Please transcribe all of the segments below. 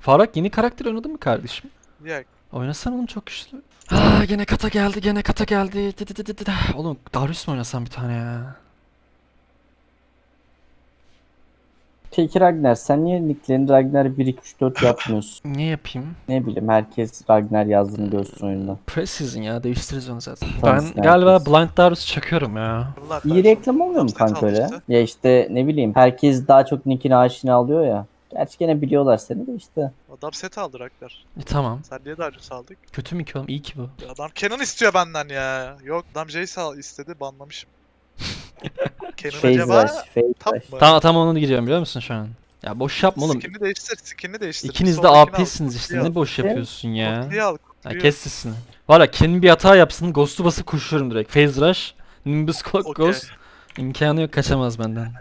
Faruk yeni karakter oynadın mı kardeşim? Ya Oynasan oğlum çok güçlü. Ah gene kata geldi gene kata geldi. Dı dı dı dı dı. Oğlum Darius mu oynasam bir tane ya? Peki Ragnar sen niye nicklerini Ragnar 1 2 3 4 yapmıyorsun? Ne yapayım? ne bileyim herkes Ragnar yazdığını görsün oyunda. Precision ya değiştiririz onu zaten. Tamam, Ben sen galiba herkes. Blind Darius çakıyorum ya. bunlar İyi reklam olmuyor mu kanka öyle? Ya işte ne bileyim herkes daha çok nickini aşina alıyor ya. Gerçi gene biliyorlar seni de işte. Adam set aldı Raklar. E, tamam. Sen niye Darius aldık? Kötü mü ki oğlum? İyi ki bu. Adam Canon istiyor benden ya. Yok adam Jace al istedi banlamışım. Canon Phase acaba rush, phase tap rush. mı? Tamam tamam onu gireceğim biliyor musun şu an? Ya boş yapma oğlum. Skinini değiştir, skinini değiştir. İkiniz de Soldakini al, AP'siniz işte. Ne boş yapıyorsun ya? Kutuyu al, kutuyu. kes sesini. Valla Ken'in bir hata yapsın. Ghost'u basıp koşuyorum direkt. Phase Rush. Nimbus Clock Okey. Ghost. İmkanı yok kaçamaz benden.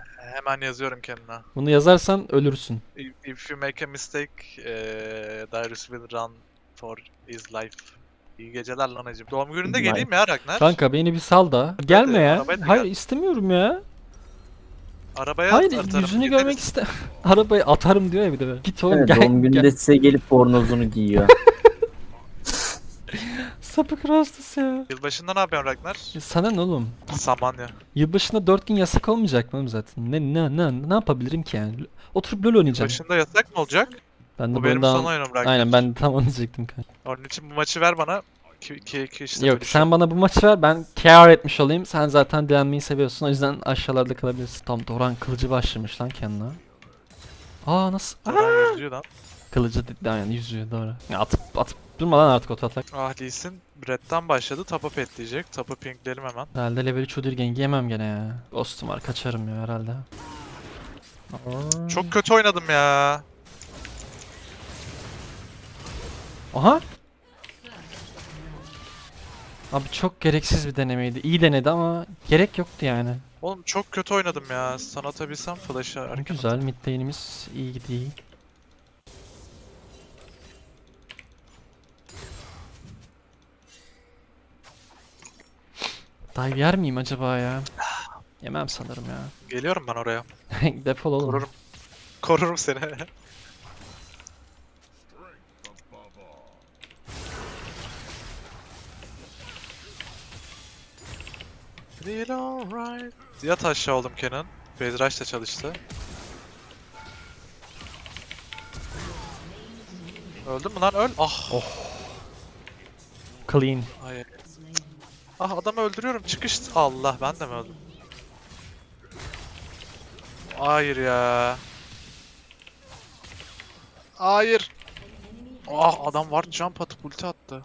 Hemen yazıyorum kendine. Bunu yazarsan ölürsün. If, if you make a mistake, eh, Darius will run for his life. İyi geceler lan hacım. Doğum gününde geleyim ya Ragnar. Kanka beni bir sal da. Gelme ya. arabaya da Hayır gel. istemiyorum ya. Arabaya Hayır atarım, yüzünü gideriz. görmek iste. Arabayı atarım diyor ya bir de. Git oğlum Evet, gel. doğum gününde gel. size gelip bornozunu giyiyor. Sapık rastlısın ya. Yılbaşında ne yapıyorsun Ragnar? Ya Sana ne oğlum? Samanya. Yılbaşında 4 gün yasak olmayacak mı zaten? Ne ne ne ne yapabilirim ki yani? Oturup LoL oynayacağım. Başında yasak mı olacak? Ben de Bu benim bundan son oyunum Ragnar. Aynen ben de tam onu diyecektim kanka. Onun için bu maçı ver bana. Ki, ki, ki işte Yok sen bana bu maçı ver ben KR etmiş olayım. Sen zaten direnmeyi seviyorsun o yüzden aşağılarda kalabilirsin. Tam Doran kılıcı başlamış lan kendine. Aa nasıl? Aa! Doran yüzüyor lan. Kılıcı dedi aynen yüzüyor doğru. Ya atıp atıp durma lan artık oto atak. Ah Lee Sin Red'den başladı. Tapa petleyecek. Tapa pinklerim hemen. Herhalde level 3 Udirgengi yemem gene ya. Ghost'um var kaçarım ya herhalde. Aa. Çok kötü oynadım ya. Aha. Abi çok gereksiz bir denemeydi. İyi denedi ama gerek yoktu yani. Oğlum çok kötü oynadım ya. Sana atabilsem erken Güzel mid lane'imiz iyi gidiyor. Dive yer miyim acaba ya? Yemem sanırım ya. Geliyorum ben oraya. Defol oğlum. Korurum. Korurum seni. Feel alright. Yat aşağı oldum Kenan. Bezraş da çalıştı. Öldün mü lan öl? Ah. Clean. Hayır. Ah adamı öldürüyorum çıkış. Allah ben de mi öldüm? Hayır ya. Hayır. Ah adam var jump atıp ulti attı.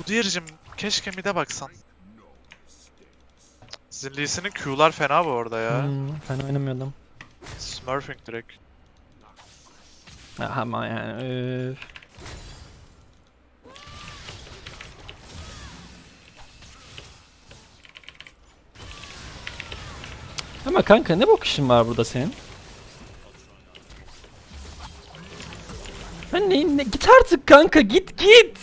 Udyer'cim keşke mid'e baksan. Sizin Lee Sin'in Q'lar fena bu arada ya. Hmm, ben oynamıyordum. Smurfing direkt. Ama yani öf. Ama kanka ne bok işin var burada senin? Ben ne, ne git artık kanka git git.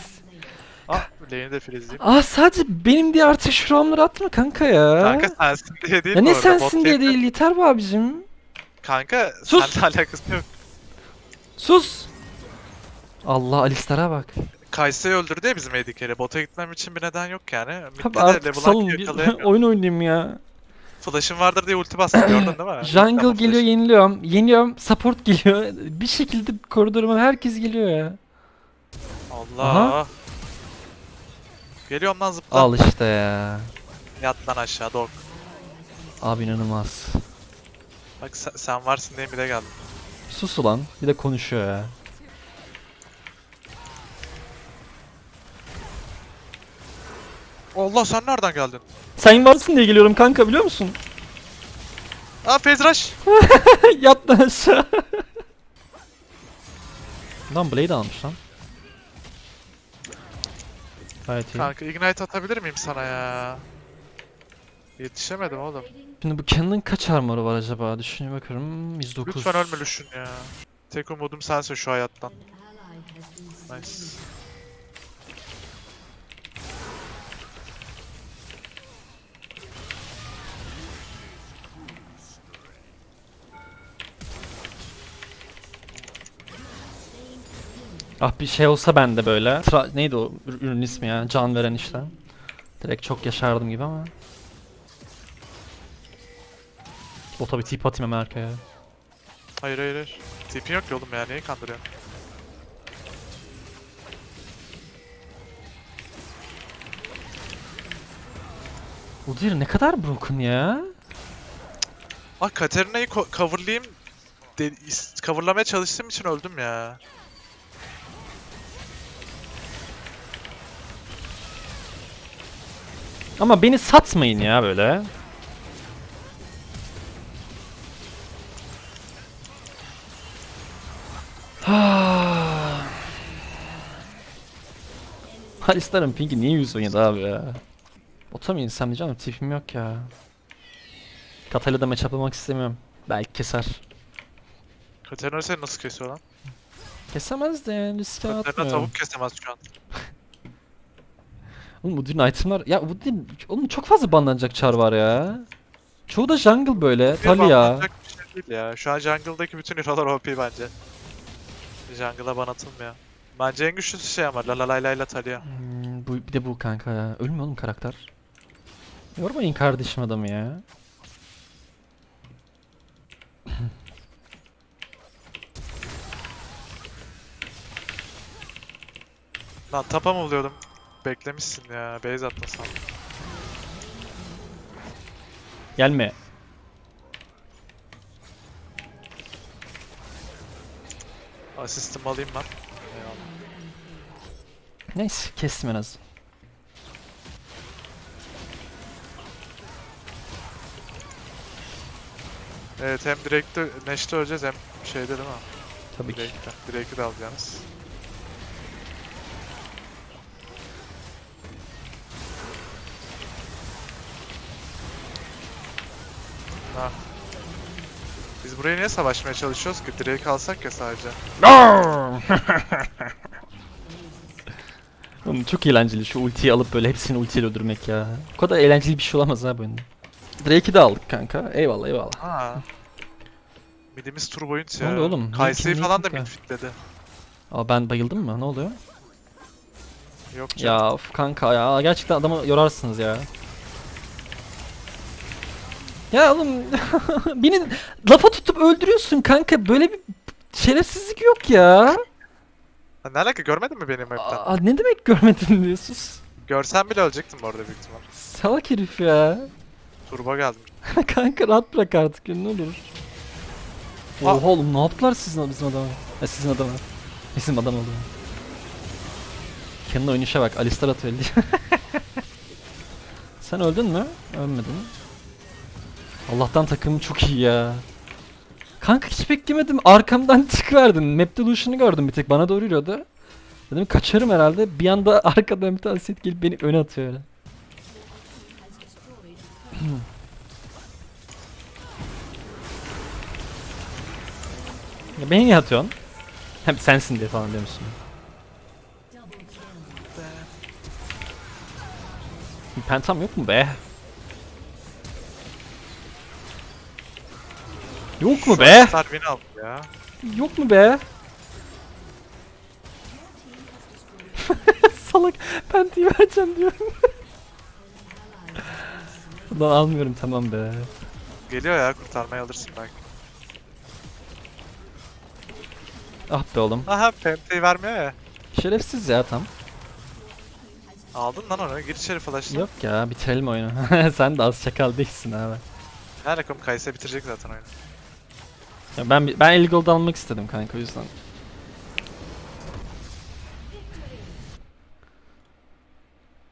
Ah lane'i de. Ah sadece benim diye artık şu roamları atma kanka ya. Kanka sensin diye değil ya bu ne arada, sensin bot diye değil yeter be abicim. Kanka Sus! seninle alakası yok. Sus. Allah Alistar'a bak. Kayse'yi öldürdü ya bizim AD carry. Bota gitmem için bir neden yok yani. Mid'de Abi artık salın up bir yakalayamıyorum. oyun oynayayım ya. Flash'ın vardır diye ulti bastım gördün değil mi? Jungle Tamam, geliyor flash. yeniliyorum. Yeniyorum support geliyor. Bir şekilde koridoruma herkes geliyor ya. Allah. Aha. Geliyorum lan zıpla. Al işte ya. Yat lan aşağı dog. Abi inanılmaz. Bak sen, sen varsın diye bir de geldim. Sus ulan. Bir de konuşuyor ya. Allah sen nereden geldin? Sen varsın diye geliyorum kanka biliyor musun? Aa Rush. Yat lan aşağı. lan Blade almış lan. Gayet iyi. Kanka Ignite atabilir miyim sana ya? Yetişemedim oğlum. Şimdi bu Kenan'ın kaç armoru var acaba? Düşünüyor bakıyorum. 109. Lütfen ölme Lucian ya. Tek umudum sensin şu hayattan. Nice. Ah bir şey olsa bende böyle. Tra- neydi o ür- ürün ismi ya? Can veren işte. Direkt çok yaşardım gibi ama. Bota bir tip atayım hemen arkaya. Hayır hayır hayır. TP'in yok ki oğlum ya. Neyi kandırıyorsun? Udyr ne kadar broken ya? Ah Katerina'yı ko- coverlayayım. De- coverlamaya çalıştığım için öldüm ya. Ama beni satmayın ya böyle. Alistar'ın pinki niye 117 abi ya? Bota mı insem diyeceğim ama tipim yok ya. Katayla da match yapmak istemiyorum. Belki keser. Katerina seni nasıl kesiyor lan? Kesemez de yani riske Katerina atmıyorum. tavuk kesemez şu an. Oğlum bu din itemlar... Ya bu din... Oğlum çok fazla banlanacak çar var ya. Çoğu da jungle böyle. Banlanacak bir şey değil ya. Şu an jungle'daki bütün hero'lar OP bence. Jungle'a ban atılmıyor. Bence en güçlüsü şey ama la la la la la Talia. Hmm, bu, bir de bu kanka ya. Ölmüyor oğlum karakter. Yormayın kardeşim adamı ya. Lan tapa mı buluyordum? Beklemişsin ya. Base sandım. Gelme. Asistimi alayım ben. Eyvallah. Neyse kestim en az. Evet hem Drake'de Nash'te öleceğiz hem şeyde değil mi? Tabii ki. Drake'i de alacağız. Ha. Biz buraya niye savaşmaya çalışıyoruz ki? Drake alsak ya sadece. Oğlum çok eğlenceli şu ultiyi alıp böyle hepsini ultiyle öldürmek ya. Bu kadar eğlenceli bir şey olamaz ha bu oyunda. Drake'i de aldık kanka. Eyvallah eyvallah. Ha. Midimiz turboyunt Ne ya. oluyor oğlum? Kayse'yi Niye- falan da niye- mid fitledi. Aa ben bayıldım mı? Ne oluyor? Yok canım. Ya of kanka ya gerçekten adamı yorarsınız ya. Ya oğlum beni lafa tutup öldürüyorsun kanka böyle bir şerefsizlik yok ya. Ha, Ne alaka görmedin mi benim map'ten? Aa, ne demek görmedin diyor sus. Görsen bile ölecektin bu arada büyük ihtimal. Salak herif ya. Turbo geldim. kanka rahat bırak artık ya ne olur. Aa. Oha oğlum ne yaptılar sizin bizim adama? Ha, sizin adama. Bizim adam oldu. Kendi oynayışa bak Alistar atıyor. Sen öldün mü? Ölmedin. Allah'tan takımım çok iyi ya. Kanka hiç beklemedim. Arkamdan çıkıverdin. Map Delusion'ı gördüm bir tek. Bana doğru yürüyordu. Dedim kaçarım herhalde. Bir anda arkadan bir tane set gelip beni öne atıyor. Ya beni niye atıyorsun? Hem sensin diye falan diyormuşsun. Bir pentam yok mu be? Yok mu be? Star win aldım ya. Yok mu be? Salak pentiyi vereceğim diyorum. Ulan almıyorum tamam be. Geliyor ya kurtarmaya alırsın belki. Ah be oğlum. Aha penteyi vermiyor ya. Şerefsiz ya tam. Aldın lan onu. Gir içeri flash'la. Yok ya bitirelim oyunu. Sen de az çakal değilsin abi. Ne alakam Kayse bitirecek zaten oyunu. Ya ben ben 50 gold almak istedim kanka o yüzden.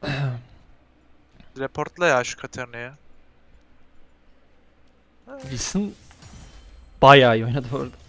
Reportla ya şu Katerina'ya. Wilson bayağı iyi oynadı bu arada.